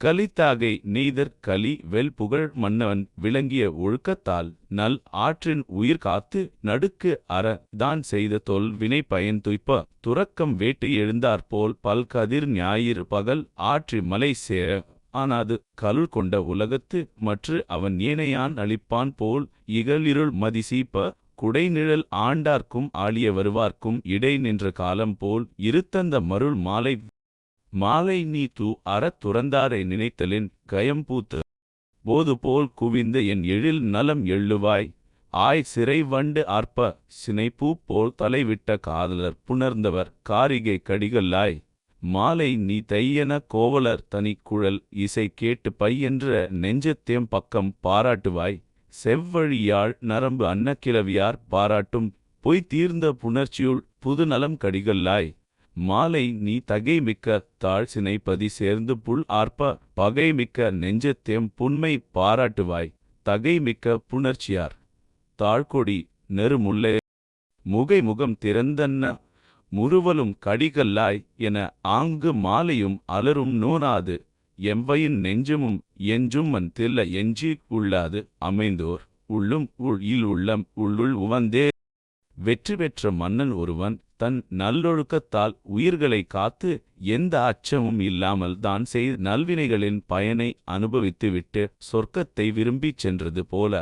கலித்தாகை நெய்தற் கலி வெல் புகழ் மன்னவன் விளங்கிய ஒழுக்கத்தால் நல் ஆற்றின் உயிர் காத்து நடுக்கு அற தான் செய்த தொல் வினை பயன் துய்ப்ப துறக்கம் வேட்டு எழுந்தாற்போல் பல்கதிர் ஞாயிறு பகல் ஆற்றி மலை சேர ஆனாது கலுள் கொண்ட உலகத்து மற்று அவன் ஏனையான் அளிப்பான் போல் இகலிருள் மதிசீப்ப குடைநிழல் ஆண்டார்க்கும் ஆளிய வருவார்க்கும் இடை நின்ற காலம் போல் இருத்தந்த மருள் மாலை மாலை நீ தூ அறத் துறந்தாரை நினைத்தலின் கயம்பூத்து போது போல் குவிந்த என் எழில் நலம் எள்ளுவாய். ஆய் சிறை வண்டு அற்ப சினைப்பூ போல் தலைவிட்ட காதலர் புணர்ந்தவர் காரிகை கடிகல்லாய் மாலை நீ தையென கோவலர் தனி குழல் இசை கேட்டு பையென்ற நெஞ்சத்தேம் பக்கம் பாராட்டுவாய். செவ்வழியாள் நரம்பு அன்னக்கிழவியார் பாராட்டும் பொய் தீர்ந்த புணர்ச்சியுள் புது நலம் கடிகல்லாய் மாலை நீ தகைமிக்க தாழ் சினைப்பதி சேர்ந்து புல் ஆர்ப்ப பகைமிக்க நெஞ்சத்தேம் புண்மை பாராட்டுவாய் தகைமிக்க புணர்ச்சியார். தாழ்கொடி நெருமுல்லே முகை முகம் திறந்தன்ன முறுவலும் கடிகல்லாய் என ஆங்கு மாலையும் அலரும் நோனாது எம்பையின் நெஞ்சமும் எஞ்சும் மன் தில்ல எஞ்சி உள்ளாது அமைந்தோர் உள்ளும் உள் இல் உள்ளம் உள்ளுள் உவந்தே வெற்றி பெற்ற மன்னன் ஒருவன் தன் நல்லொழுக்கத்தால் உயிர்களை காத்து எந்த அச்சமும் இல்லாமல் தான் செய்த நல்வினைகளின் பயனை அனுபவித்துவிட்டு சொர்க்கத்தை விரும்பிச் சென்றது போல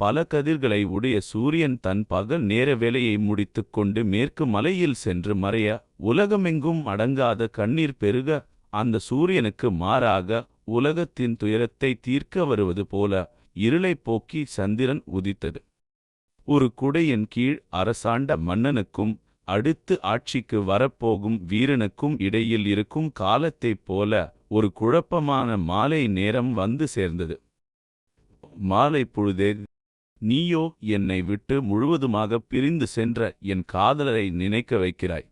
பல கதிர்களை உடைய சூரியன் தன் பகல் நேர வேலையை முடித்துக்கொண்டு மேற்கு மலையில் சென்று மறைய உலகமெங்கும் அடங்காத கண்ணீர் பெருக அந்த சூரியனுக்கு மாறாக உலகத்தின் துயரத்தை தீர்க்க வருவது போல இருளைப் போக்கி சந்திரன் உதித்தது. ஒரு குடையின் கீழ் அரசாண்ட மன்னனுக்கும் அடுத்து ஆட்சிக்கு வரப்போகும் வீரனுக்கும் இடையில் இருக்கும் காலத்தைப் போல ஒரு குழப்பமான மாலை நேரம் வந்து சேர்ந்தது. மாலை பொழுதே நீயோ என்னை விட்டு முழுவதுமாக பிரிந்து சென்ற என் காதலரை நினைக்க வைக்கிறாய்.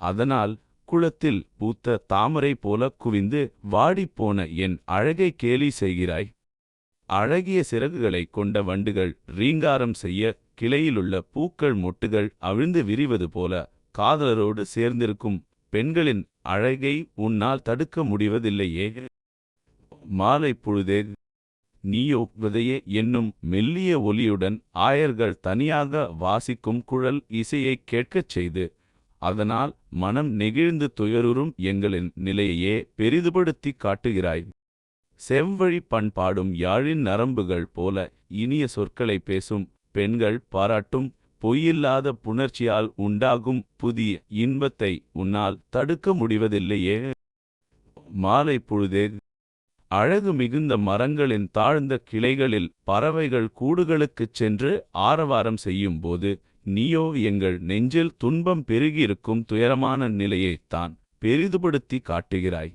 அதனால் குளத்தில் பூத்த தாமரை போல குவிந்து வாடிப்போன என் அழகை கேலி செய்கிறாய். அழகிய சிறகுகளைக் கொண்ட வண்டுகள் ரீங்காரம் செய்ய கிளையிலுள்ள பூக்கள் மொட்டுகள் அவிழ்ந்து விரிவது போல காதலரோடு சேர்ந்திருக்கும் பெண்களின் அழகை உன்னால் தடுக்க முடிவதில்லையே. மாலை பொழுதே நீயோ விதையே என்னும் மெல்லிய ஒலியுடன் ஆயர்கள் தனியாக வாசிக்கும் குழல் இசையைக் கேட்கச் செய்து அதனால் மனம் நெகிழ்ந்து துயருறும் எங்களின் நிலையையே பெரிதுபடுத்திக் காட்டுகிறாய். செவ்வழி பண்பாடும் யாழின் நரம்புகள் போல இனிய சொற்களை பேசும் பெண்கள் பாராட்டும் பொய்யில்லாத புணர்ச்சியால் உண்டாகும் புதிய இன்பத்தை உன்னால் தடுக்க முடிவதில்லையே. மாலை பொழுதே அழகு மிகுந்த மரங்களின் தாழ்ந்த கிளைகளில் பறவைகள் கூடுகளுக்குச் சென்று ஆரவாரம் செய்யும்போது நீயோ எங்கள் நெஞ்சில் துன்பம் பெருகியிருக்கும் துயரமான நிலையைத்தான் பெரிதுபடுத்தி காட்டுகிறாய்.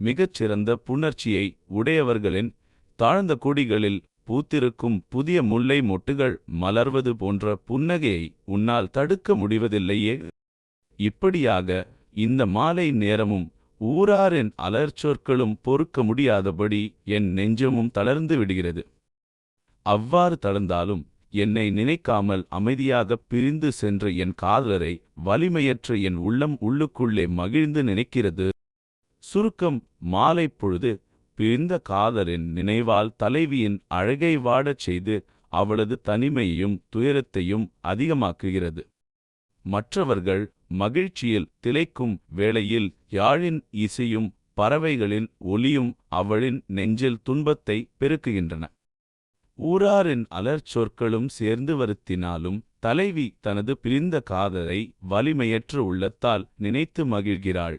மிகச்சிறந்த புணர்ச்சியை உடையவர்களின் தாழ்ந்த கொடிகளில் பூத்திருக்கும் புதிய முல்லை மொட்டுகள் மலர்வது போன்ற புன்னகையை உன்னால் தடுக்க முடிவதில்லையே. இப்படியாக இந்த மாலை நேரமும் ஊராரின் அலர்ச்சொற்களும் பொறுக்க முடியாதபடி என் நெஞ்சமும் தளர்ந்து விடுகிறது. அவ்வாறு தளர்ந்தாலும் என்னை நினைக்காமல் அமைதியாகப் பிரிந்து சென்ற என் காதலரை வலிமையற்ற என் உள்ளம் உள்ளுக்குள்ளே மகிழ்ந்து நினைக்கிறது. சுருக்கம் மாலை பொழுது பிரிந்த காதலின் நினைவால் தலைவியின் அழகை வாடச் செய்து அவளது தனிமையையும் துயரத்தையும் அதிகமாக்குகிறது. மற்றவர்கள் மகிழ்ச்சியில் திளைக்கும் வேளையில் யாழின் இசையும் பறவைகளின் ஒலியும் அவளின் நெஞ்சில் துன்பத்தை பெருக்குகின்றன. ஊராரின் அலர்ச்சொற்களும் சேர்ந்து வருத்தினாலும் தலைவி தனது பிரிந்த காதலை வலிமையற்ற உள்ளத்தால் நினைத்து மகிழ்கிறாள்.